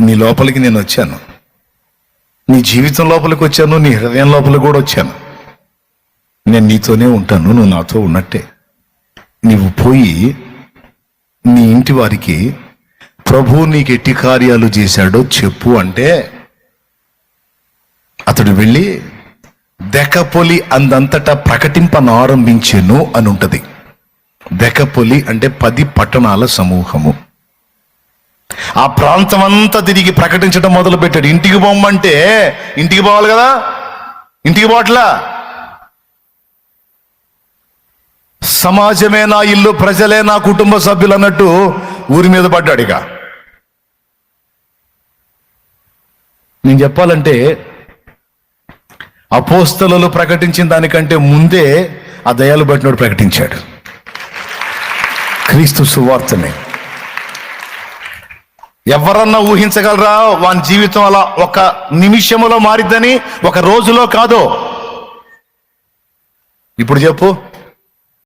నీ లోపలికి నేను వచ్చాను. నీ జీవితం లోపలికి వచ్చాను నీ హృదయం లోపలికి కూడా వచ్చాను. నేను నీతోనే ఉంటాను నువ్వు నాతో ఉన్నట్టే. నీవు పోయి నీ ఇంటి వారికి ప్రభు నీకు ఎట్టి కార్యాలు చేశాడో చెప్పు అంటే అతడు వెళ్ళి దెకపొలి అందంతటా ప్రకటింపనారంభించెను అని ఉంటుంది. దెకపొలి అంటే పది పట్టణాల సమూహము. ఆ ప్రాంతం అంతా తిరిగి ప్రకటించడం మొదలు పెట్టాడు ఇంటికి పోమ్మంటే ఇంటికి పోవాలి కదా? ఇంటికి పోవట్లా? సమాజమే నా ఇల్లు ప్రజలే నా కుటుంబ సభ్యులు అన్నట్టు ఊరి మీద పడ్డాడు ఇక. నేను చెప్పాలంటే అపోస్తలు ప్రకటించిన దానికంటే ముందే ఆ దయాలు బట్టినోడు ప్రకటించాడు. క్రీస్తు సువార్తనే. ఎవరన్నా ఊహించగలరా? వాని జీవితం అలా ఒక నిమిషములో మారిద్దని ఒక రోజులో కాదు? ఇప్పుడు చెప్పు.